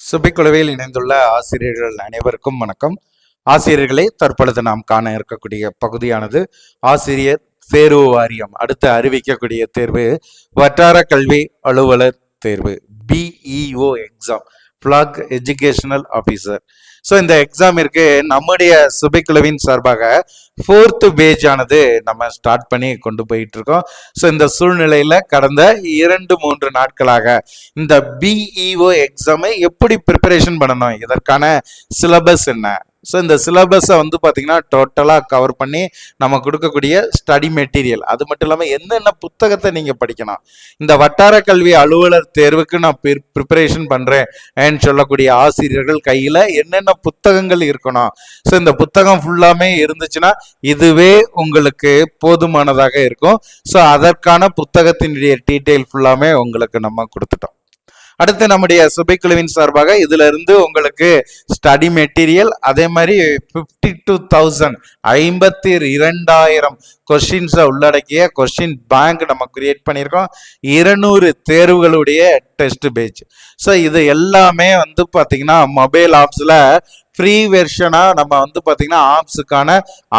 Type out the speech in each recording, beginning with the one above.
சுபிக்குழுவில் இணைந்துள்ள ஆசிரியர்கள் அனைவருக்கும் வணக்கம். ஆசிரியர்களே தற்பொழுது நாம் காண இருக்கக்கூடிய பகுதியானது ஆசிரியர் தேர்வு வாரியம். அடுத்து அறிவிக்கக்கூடிய தேர்வு வட்டார கல்வி அலுவலர் தேர்வு BEO exam block educational officer so இந்த எக்ஸாமிற்கு நம்முடைய சுபைக்குழுவின் சார்பாக ஃபோர்த்து பேஜ் ஆனது நம்ம ஸ்டார்ட் பண்ணி கொண்டு போயிட்டு இருக்கோம் ஸோ இந்த சூழ்நிலையில் கடந்த இரண்டு மூன்று நாட்களாக இந்த பிஇஓ எக்ஸாமை எப்படி ப்ரிப்பரேஷன் பண்ணணும்? இதற்கான சிலபஸ் என்ன? ஸோ இந்த சிலபஸை வந்து பார்த்திங்கன்னா டோட்டலாக கவர் பண்ணி நம்ம கொடுக்கக்கூடிய ஸ்டடி மெட்டீரியல் அது மட்டும் இல்லாமல் என்னென்ன புத்தகத்தை நீங்கள் படிக்கணும்? இந்த வட்டார கல்வி அலுவலர் தேர்வுக்கு நான் ப்ரிப்பரேஷன் பண்ணுறேன் சொல்லக்கூடிய ஆசிரியர்கள் கையில் என்னென்ன புத்தகங்கள் இருக்கணும்? ஸோ இந்த புத்தகம் ஃபுல்லாமே இருந்துச்சுன்னா இதுவே உங்களுக்கு போதுமானதாக இருக்கும். ஸோ அதற்கான புத்தகத்தினுடைய டீட்டெயில் ஃபுல்லாமே உங்களுக்கு நம்ம கொடுத்துட்டோம். அடுத்து நம்முடைய சுபைக்குழுவின் சார்பாக இதுல இருந்து உங்களுக்கு ஸ்டடி மெட்டீரியல் அதே மாதிரி ஃபிஃப்டி டூ தௌசண்ட் ஐம்பத்தி இரண்டாயிரம் கொஸ்டின்ஸை உள்ளடக்கிய கொஸ்டின் பேங்க் நம்ம கிரியேட் பண்ணியிருக்கோம். இருநூறு தேர்வுகளுடைய டெஸ்ட் பேஜ் ஸோ இது எல்லாமே வந்து பார்த்தீங்கன்னா மொபைல் ஆப்ஸில் ஃப்ரீ வெர்ஷனாக நம்ம வந்து பார்த்திங்கன்னா ஆப்ஸுக்கான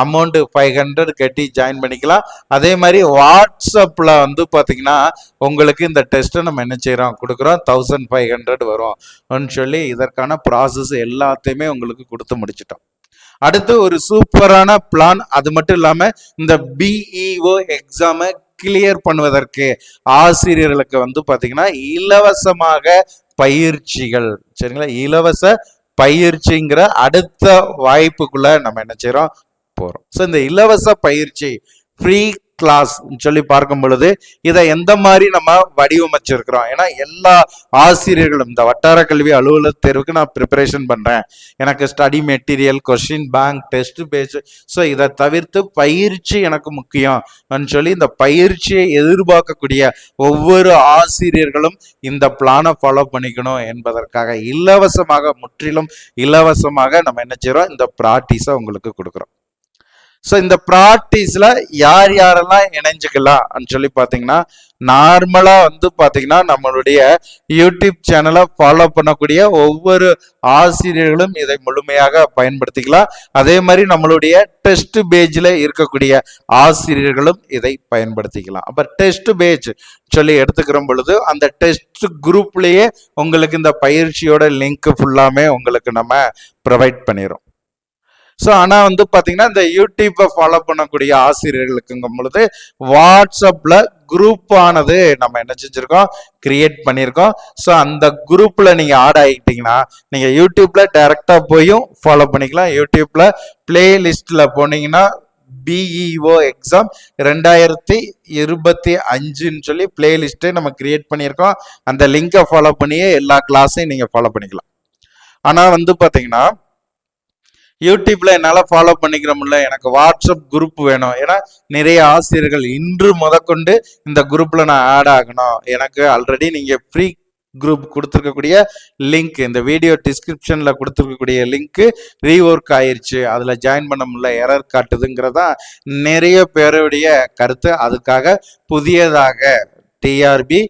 அமௌண்ட்டு ஃபைவ் ஹண்ட்ரட் கட்டி ஜாயின் பண்ணிக்கலாம். அதே மாதிரி வாட்ஸ்அப்பில் வந்து பார்த்தீங்கன்னா உங்களுக்கு இந்த டெஸ்ட்டை நம்ம என்ன செய்கிறோம் கொடுக்குறோம். தௌசண்ட் ஃபைவ் ஹண்ட்ரட் வரும். சொல்லி இதற்கான ப்ராசஸ் எல்லாத்தையுமே உங்களுக்கு கொடுத்து முடிச்சிட்டோம். அடுத்து ஒரு சூப்பரான பிளான் அது மட்டும் இல்லாமல் இந்த பிஇஓ எக்ஸாமை கிளியர் பண்ணுவதற்கு ஆசிரியர்களுக்கு வந்து பார்த்தீங்கன்னா இலவசமாக பயிற்சிகள். சரிங்களா? இலவச பயிற்சிங்கிற அடுத்த வாய்ப்புக்குள்ள நம்ம என்ன செய்யறோம் போறோம். ஸோ இந்த இலவச பயிற்சி ஃப்ரீ கிளாஸ் சொல்லி பார்க்கும் பொழுது இதை எந்த மாதிரி நம்ம வடிவமைச்சிருக்கிறோம்? ஏன்னா எல்லா ஆசிரியர்களும் இந்த வட்டார கல்வி அலுவலக தேர்வுக்கு நான் ப்ரிப்பரேஷன் பண்ணுறேன் எனக்கு study material question bank test page so இதை தவிர்த்து பயிற்சி எனக்கு முக்கியம். சொல்லி இந்த பயிற்சியை எதிர்பார்க்கக்கூடிய ஒவ்வொரு ஆசிரியர்களும் இந்த பிளானை ஃபாலோ பண்ணிக்கணும் என்பதற்காக இலவசமாக முற்றிலும் இலவசமாக நம்ம என்ன செய்கிறோம் இந்த ப்ராக்டிஸை உங்களுக்கு கொடுக்குறோம். ஸோ இந்த ப்ராக்டிஸில் யார் யாரெல்லாம் இணைஞ்சுக்கலாம் சொல்லி பார்த்தீங்கன்னா நார்மலாக வந்து பார்த்தீங்கன்னா நம்மளுடைய யூடியூப் சேனலை ஃபாலோ பண்ணக்கூடிய ஒவ்வொரு ஆசிரியர்களும் இதை முழுமையாக பயன்படுத்திக்கலாம். அதே மாதிரி நம்மளுடைய டெஸ்ட் பேஜில் இருக்கக்கூடிய ஆசிரியர்களும் இதை பயன்படுத்திக்கலாம். அப்போ டெஸ்ட் பேஜ் சொல்லி எடுத்துக்கிற பொழுது அந்த டெஸ்ட் குரூப்லேயே உங்களுக்கு இந்த பயிற்சியோட லிங்க் ஃபுல்லாமே உங்களுக்கு நம்ம ப்ரொவைட் பண்ணிடும் ஸோ ஆனால் வந்து பார்த்தீங்கன்னா இந்த யூடியூப்பை ஃபாலோ பண்ணக்கூடிய ஆசிரியர்களுக்குங்கும் பொழுது வாட்ஸ்அப்பில் குரூப் ஆனது நம்ம என்ன செஞ்சுருக்கோம்? கிரியேட் பண்ணியிருக்கோம் ஸோ அந்த குரூப்பில் நீங்கள் ஆட் ஆகிட்டீங்கன்னா நீங்கள் யூடியூப்பில் டைரெக்டாக போயும் ஃபாலோ பண்ணிக்கலாம். யூடியூப்பில் பிளேலிஸ்ட்டில் போனீங்கன்னா பிஇஓ எக்ஸாம் ரெண்டாயிரத்தி இருபத்தி அஞ்சுன்னு சொல்லி பிளேலிஸ்ட்டை நம்ம கிரியேட் பண்ணியிருக்கோம் அந்த லிங்கை ஃபாலோ பண்ணியே எல்லா கிளாஸையும் நீங்கள் ஃபாலோ பண்ணிக்கலாம். ஆனால் வந்து பார்த்தீங்கன்னா யூடியூப்ல என்னால் ஃபாலோ பண்ணிக்கிற முடியல. எனக்கு வாட்ஸ்அப் குரூப் வேணும். ஏன்னா நிறைய ஆசிரியர்கள் இன்று முதற்கொண்டு இந்த குரூப்ல நான் ஆட் ஆகணும். எனக்கு ஆல்ரெடி நீங்க ஃப்ரீ குரூப் கொடுத்துருக்கக்கூடிய லிங்க் இந்த வீடியோ டிஸ்கிரிப்ஷனில் கொடுத்துருக்கக்கூடிய லிங்க் ரீஒர்க் ஆயிடுச்சு அதில் ஜாயின் பண்ண முடியல. எரர் காட்டுதுங்கிறதா நிறைய பேருடைய கருத்து. அதுக்காக புதியதாக டிஆர்பி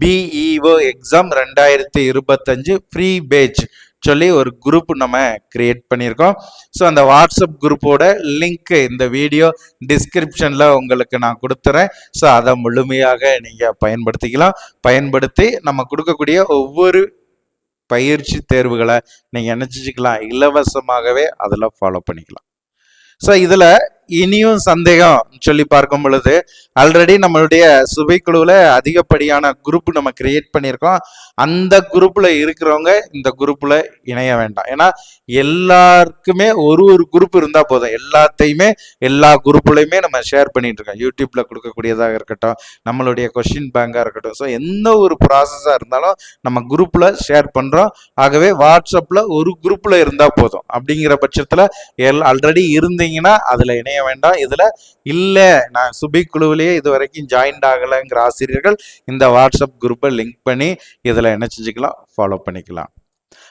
பிஇஓ எக்ஸாம் ரெண்டாயிரத்தி இருபத்தஞ்சு ஃப்ரீ பேஜ் சொல்லி ஒரு குரூப் நம்ம கிரியேட் பண்ணியிருக்கோம். ஸோ அந்த வாட்ஸ்அப் குரூப்போட லிங்க் இந்த வீடியோ டிஸ்கிரிப்ஷனில் உங்களுக்கு நான் கொடுத்துறேன். ஸோ அதை முழுமையாக நீங்கள் பயன்படுத்திக்கலாம். பயன்படுத்தி நம்ம கொடுக்கக்கூடிய ஒவ்வொரு பயிற்சி தேர்வுகளை நீங்கள் நினச்சிக்கலாம். இலவசமாகவே அதில் ஃபாலோ பண்ணிக்கலாம். ஸோ இதில் இனியும் சந்தேகம் சொல்லி பார்க்கும் பொழுது ஆல்ரெடி நம்மளுடைய சுபைக்குழுவில் அதிகப்படியான குரூப் நம்ம கிரியேட் பண்ணியிருக்கோம். அந்த குரூப்பில் இருக்கிறவங்க இந்த குரூப்பில் இணைய வேண்டாம். ஏன்னா எல்லாருக்குமே ஒரு ஒரு குரூப் இருந்தால் போதும். எல்லாத்தையுமே எல்லா குரூப்லையுமே நம்ம ஷேர் பண்ணிட்டு இருக்கோம். யூடியூப்பில் கொடுக்கக்கூடியதாக இருக்கட்டும் நம்மளுடைய கொஷின் பேங்காக இருக்கட்டும். ஸோ எந்த ஒரு ப்ராசஸாக இருந்தாலும் நம்ம குரூப்பில் ஷேர் பண்ணுறோம் ஆகவே வாட்ஸ்அப்பில் ஒரு குரூப்பில் இருந்தால் போதும். அப்படிங்கிற பட்சத்தில் எல் ஆல்ரெடி இருந்தீங்கன்னா அதில் இணைய வேண்டாம். இதில் இல்லை நான் சுபி குழுவிலேயே இது வரைக்கும் ஜாயின்ட் ஆகலைங்கிற ஆசிரியர்கள் இந்த வாட்ஸ்அப் குரூப்பை லிங்க் பண்ணி இதில் என்ன செஞ்சுக்கலாம் ஃபாலோ பண்ணிக்கலாம்.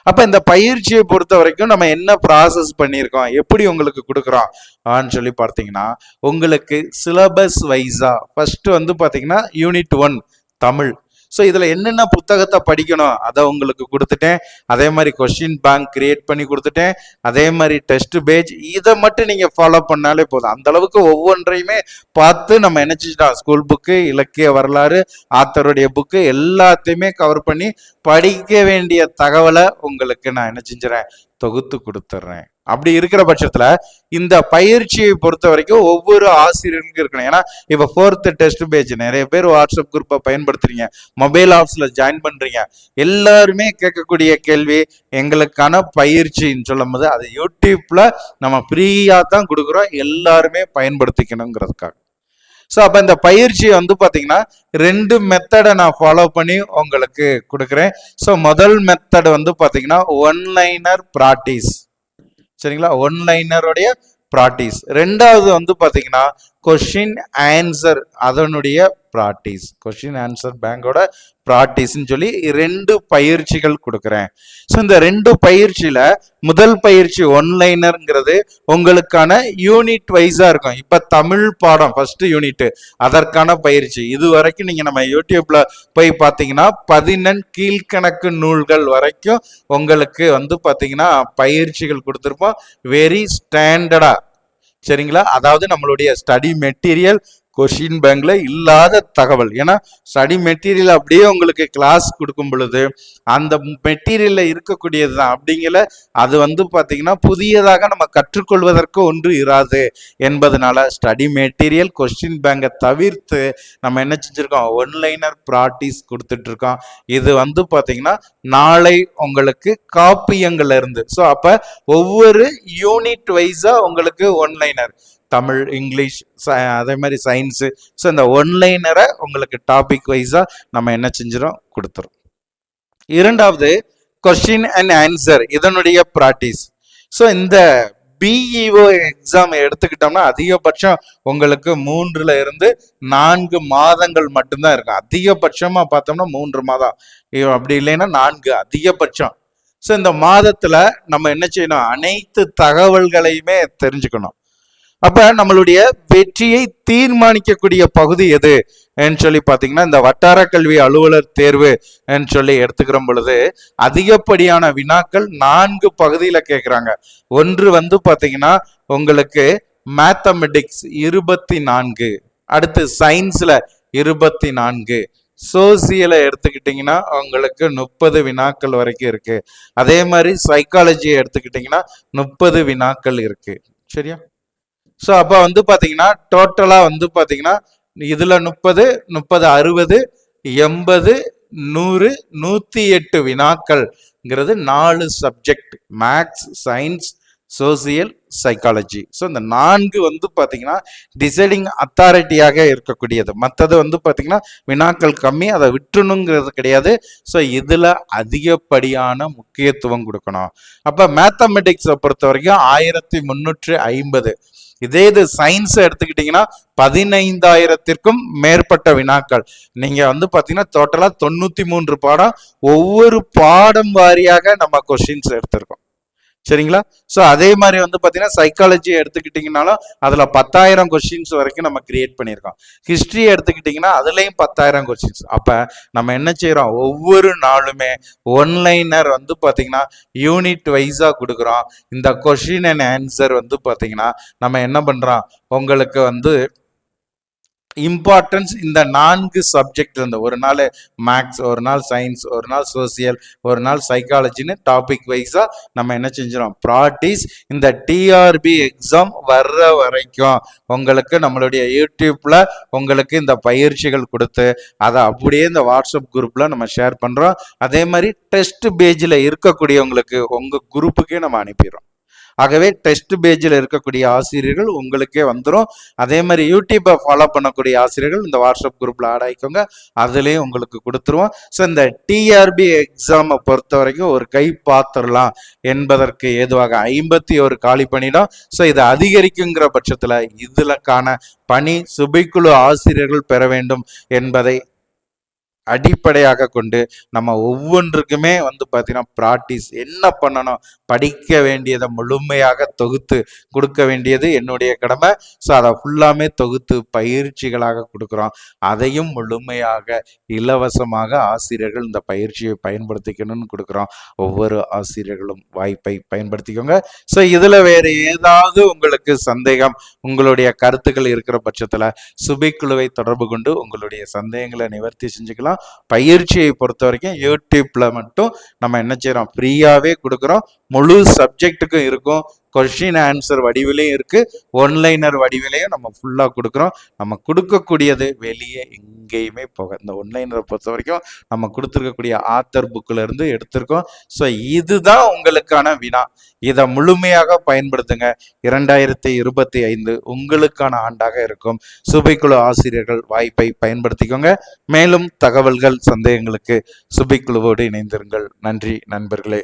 அப்போ இந்த பயிற்சியை பொறுத்த வரைக்கும் நம்ம என்ன ப்ராசஸ் பண்ணியிருக்கோம்? எப்படி உங்களுக்கு கொடுக்குறோம்? ஆன்னு சொல்லி பார்த்தீங்கன்னா உங்களுக்கு சிலபஸ் வைஸாக ஃபர்ஸ்ட் வந்து பார்த்தீங்கன்னா யூனிட் ஒன் தமிழ். ஸோ இதில் என்னென்ன புத்தகத்தை படிக்கணும்? அதை உங்களுக்கு கொடுத்துட்டேன். அதே மாதிரி கொஷின் பேங்க் கிரியேட் பண்ணி கொடுத்துட்டேன். அதே மாதிரி டெஸ்ட் பேஜ் இதை மட்டும் நீங்கள் ஃபாலோ பண்ணாலே போதும். அந்த அளவுக்கு ஒவ்வொன்றையுமே பார்த்து நம்ம என்ன ஸ்கூல் புக்கு இலக்கிய வரலாறு ஆத்தருடைய புக்கு எல்லாத்தையுமே கவர் பண்ணி படிக்க வேண்டிய தகவலை உங்களுக்கு நான் என்ன செஞ்சுறேன் தொகுத்து கொடுத்துட்றேன் அப்படி இருக்கிற பட்சத்துல இந்த பயிற்சியை பொறுத்த வரைக்கும் ஒவ்வொரு ஆசிரியர்களுக்கும் இருக்கணும். ஏன்னா இப்போ ஃபோர்த்து டெஸ்ட் பேஜ் நிறைய பேர் வாட்ஸ்அப் குரூப்பை பயன்படுத்துறீங்க. மொபைல் ஆப்ஸ்ல ஜாயின் பண்றீங்க. எல்லாருமே கேட்கக்கூடிய கேள்வி எங்களுக்கான பயிற்சின்னு சொல்லும் போது அது யூடியூப்ல நம்ம ஃப்ரீயா தான் கொடுக்குறோம். எல்லாருமே பயன்படுத்திக்கணுங்கிறதுக்காக. ஸோ அப்போ இந்த பயிற்சி வந்து பார்த்தீங்கன்னா ரெண்டு மெத்தடை நான் ஃபாலோ பண்ணி உங்களுக்கு கொடுக்குறேன். ஸோ முதல் மெத்தட் வந்து பார்த்தீங்கன்னா ஒன்லைனர் ப்ராக்டிஸ் சரிங்களா? ஒன்லைனருடைய ப்ராக்டிஸ் ரெண்டாவது வந்து பார்த்தீங்கன்னா கொஷின் ஆன்சர் அதனுடைய ப்ராக்டிஸ் கொஷின் ஆன்சர் பேங்கோட ப்ராக்டிஸ்ன்னு சொல்லி ரெண்டு பயிற்சிகள் கொடுக்குறேன். ஸோ இந்த ரெண்டு பயிற்சியில் முதல் பயிற்சி ஒன்லைனருங்கிறது உங்களுக்கான யூனிட் வைஸாக இருக்கும். இப்போ தமிழ் பாடம் ஃபஸ்ட்டு யூனிட்டு அதற்கான பயிற்சி. இது வரைக்கும் நீங்கள் நம்ம யூடியூப்பில் போய் பார்த்தீங்கன்னா பதினெண் கீழ்கணக்கு நூல்கள் வரைக்கும் உங்களுக்கு வந்து பார்த்தீங்கன்னா பயிற்சிகள் கொடுத்துருப்போம். வெரி ஸ்டாண்டர்டாக சரிங்களா? அதாவது நம்மளுடைய ஸ்டடி மெட்டீரியல் கொஷின் பேங்க்ல இல்லாத தகவல். ஏன்னா ஸ்டடி மெட்டீரியல் அப்படியே உங்களுக்கு கிளாஸ் கொடுக்கும் பொழுது அந்த மெட்டீரியல்ல இருக்கக்கூடியது தான். அப்படிங்கல அது வந்து பார்த்திங்கன்னா புதியதாக நம்ம கற்றுக்கொள்வதற்கு ஒன்று இராது. என்பதனால ஸ்டடி மெட்டீரியல் கொஸ்டின் பேங்கை தவிர்த்து நம்ம என்ன செஞ்சுருக்கோம்? ஒன்லைனர் ப்ராக்டிஸ் கொடுத்துட்டு இருக்கோம் இது வந்து பார்த்திங்கன்னா நாளை உங்களுக்கு காப்பியங்கள்ல இருந்து. ஸோ அப்போ ஒவ்வொரு யூனிட் வைஸாக உங்களுக்கு ஒன்லைனர் தமிழ் இங்கிலீஷ் ச- அதே மாதிரி சயின்ஸு ஸோ இந்த ஒன்லைனரை உங்களுக்கு டாபிக் வைஸாக நம்ம என்ன செஞ்சிடும் கொடுத்துரும். இரண்டாவது கொஸ்டின் அண்ட் ஆன்சர் இதனுடைய ப்ராக்டிஸ் ஸோ இந்த பிஇஓ எக்ஸாம் எடுத்துக்கிட்டோம்னா அதிகபட்சம் உங்களுக்கு மூன்றுல இருந்து நான்கு மாதங்கள் மட்டும்தான் இருக்கும். அதிகபட்சமா பார்த்தோம்னா மூன்று மாதம். ஐயோ, அப்படி இல்லைன்னா நான்கு அதிகபட்சம். ஸோ இந்த மாதத்துல நம்ம என்ன செய்யணும்? அனைத்து தகவல்களையுமே தெரிஞ்சுக்கணும். அப்ப நம்மளுடைய வெற்றியை தீர்மானிக்கக்கூடிய பகுதி எது? சொல்லி பார்த்தீங்கன்னா இந்த வட்டார கல்வி அலுவலர் தேர்வு சொல்லி எடுத்துக்கிற பொழுது அதிகப்படியான வினாக்கள் நான்கு பகுதியில் கேட்குறாங்க ஒன்று வந்து பார்த்தீங்கன்னா உங்களுக்கு மேத்தமெட்டிக்ஸ் இருபத்தி நான்கு அடுத்து சயின்ஸ்ல இருபத்தி நான்கு சோசியலை எடுத்துக்கிட்டிங்கன்னா உங்களுக்கு முப்பது வினாக்கள் வரைக்கும் இருக்கு. அதே மாதிரி சைக்காலஜியை எடுத்துக்கிட்டிங்கன்னா முப்பது வினாக்கள் இருக்கு. சரியா? ஸோ அப்போ வந்து பார்த்தீங்கன்னா டோட்டலாக வந்து பார்த்தீங்கன்னா இதில் முப்பது முப்பது அறுபது எண்பது நூறு நூற்றி எட்டு வினாக்கள்ங்கிறது நாலு subject maths science social psychology so இந்த நான்கு வந்து பார்த்தீங்கன்னா டிசைடிங் அத்தாரிட்டியாக இருக்கக்கூடியது. மற்றது வந்து பார்த்தீங்கன்னா வினாக்கள் கம்மி அதை விட்டுணுங்கிறது கிடையாது. ஸோ இதில் அதிகப்படியான முக்கியத்துவம் கொடுக்கணும். அப்போ மேத்தமெட்டிக்ஸை பொறுத்த வரைக்கும் ஆயிரத்தி முந்நூற்று ஐம்பது. இதே இது சயின்ஸ் எடுத்துக்கிட்டிங்கன்னா பதினைந்தாயிரத்திற்கும் மேற்பட்ட வினாக்கள். நீங்க வந்து பாத்தீங்கன்னா டோட்டலா தொண்ணூத்தி மூன்று பாடம் ஒவ்வொரு பாடம் வாரியாக நம்ம கொஸ்டின்ஸ் எடுத்திருக்கோம். சரிங்களா? ஸோ அதே மாதிரி வந்து பார்த்தீங்கன்னா சைக்காலஜி எடுத்துக்கிட்டிங்கனாலும் அதில் பத்தாயிரம் கொஸ்டின்ஸ் வரைக்கும் நம்ம கிரியேட் பண்ணியிருக்கோம். ஹிஸ்ட்ரி எடுத்துக்கிட்டிங்கன்னா அதுலேயும் பத்தாயிரம் கொஸ்டின்ஸ் அப்போ நம்ம என்ன செய்கிறோம் ஒவ்வொரு நாளுமே ஒன்லைனர் வந்து பார்த்தீங்கன்னா யூனிட் வைஸாக கொடுக்குறோம். இந்த கொஷின் அண்ட் ஆன்சர் வந்து பார்த்தீங்கன்னா நம்ம என்ன பண்ணுறோம் உங்களுக்கு வந்து இம்பார்ட்டன்ஸ் இந்த நான்கு சப்ஜெக்ட் இருந்து. ஒரு நாள் மேக்ஸ் ஒரு நாள் சயின்ஸ் ஒரு நாள் சோசியல் ஒரு நாள் சைக்காலஜின்னு டாபிக் வைஸாக நம்ம என்ன செஞ்சிடும் ப்ராக்டிஸ் இந்த டிஆர்பி எக்ஸாம் வர்ற வரைக்கும் உங்களுக்கு நம்மளுடைய யூடியூப்ல உங்களுக்கு இந்த பயிற்சிகள் கொடுத்து அதை அப்படியே இந்த வாட்ஸ்அப் குரூப்ல நம்ம ஷேர் பண்றோம். அதே மாதிரி டெஸ்ட் பேஜில் இருக்கக்கூடியவங்களுக்கு உங்க குரூப்புக்கே நம்ம அனுப்பிடுறோம். ஆகவே டெஸ்ட் பேஜில் இருக்கக்கூடிய ஆசிரியர்கள் உங்களுக்கே வந்துடும் அதே மாதிரி யூடியூப்பை ஃபாலோ பண்ணக்கூடிய ஆசிரியர்கள் இந்த வாட்ஸ்அப் குரூப்பில் ஆட் ஆகிக்கோங்க அதுலேயும் உங்களுக்கு கொடுத்துருவோம். ஸோ இந்த டிஆர்பி எக்ஸாமை பொறுத்த வரைக்கும் ஒரு கை பார்த்துடலாம் என்பதற்கு ஏதுவாக ஐம்பத்தி ஒரு காலி பணியிடம். ஸோ இதை அதிகரிக்குங்கிற பட்சத்தில் இதுலக்கான பணி சுபைக்குழு ஆசிரியர்கள் பெற வேண்டும் என்பதை அடிப்படையாக கொண்டு நம்ம ஒவ்வொன்றுக்குமே வந்து பார்த்தீங்கன்னா ப்ராக்டிஸ் என்ன பண்ணணும்? படிக்க வேண்டியதை முழுமையாக தொகுத்து கொடுக்க வேண்டியது என்னுடைய கடமை. ஸோ அதை ஃபுல்லாமே தொகுத்து பயிற்சிகளாக கொடுக்குறோம். அதையும் முழுமையாக இலவசமாக ஆசிரியர்கள் இந்த பயிற்சியை பயன்படுத்திக்கணும்னு கொடுக்குறோம். ஒவ்வொரு ஆசிரியர்களும் வாய்ப்பை பயன்படுத்திக்கோங்க. ஸோ இதில் வேறு ஏதாவது உங்களுக்கு சந்தேகம் உங்களுடைய கருத்துக்கள் இருக்கிற பட்சத்தில் சுபிக்குழுவை தொடர்பு கொண்டு உங்களுடைய சந்தேகங்களை நிவர்த்தி செஞ்சுக்கலாம். பயிற்சியை பொறுத்த வரைக்கும் யூடியூப்ல மட்டும் நம்ம என்ன செய்கிறோம் ஃப்ரீயாவே கொடுக்குறோம். முழு சப்ஜெக்ட்டுக்கும் இருக்கும். கொஷின் ஆன்சர் வடிவிலையும் இருக்கு ஒன்லைனர் வடிவிலையும் நம்ம ஃபுல்லாக கொடுக்குறோம். நம்ம கொடுக்கக்கூடியது வெளியே எங்கேயுமே போக இந்த ஒன்லைனரை பொறுத்த வரைக்கும் நம்ம கொடுத்துருக்கக்கூடிய ஆத்தர் புக்கில் இருந்து எடுத்திருக்கோம். ஸோ இதுதான் உங்களுக்கான வினா. இதை முழுமையாக பயன்படுத்துங்க. இரண்டாயிரத்தி இருபத்தி ஐந்து உங்களுக்கான ஆண்டாக இருக்கும். சுபைக்குழு ஆசிரியர்கள் வாய்ப்பை பயன்படுத்திக்கோங்க. மேலும் தகவல்கள் சந்தேகங்களுக்கு சுபைக்குழுவோடு இணைந்திருங்கள். நன்றி நண்பர்களே.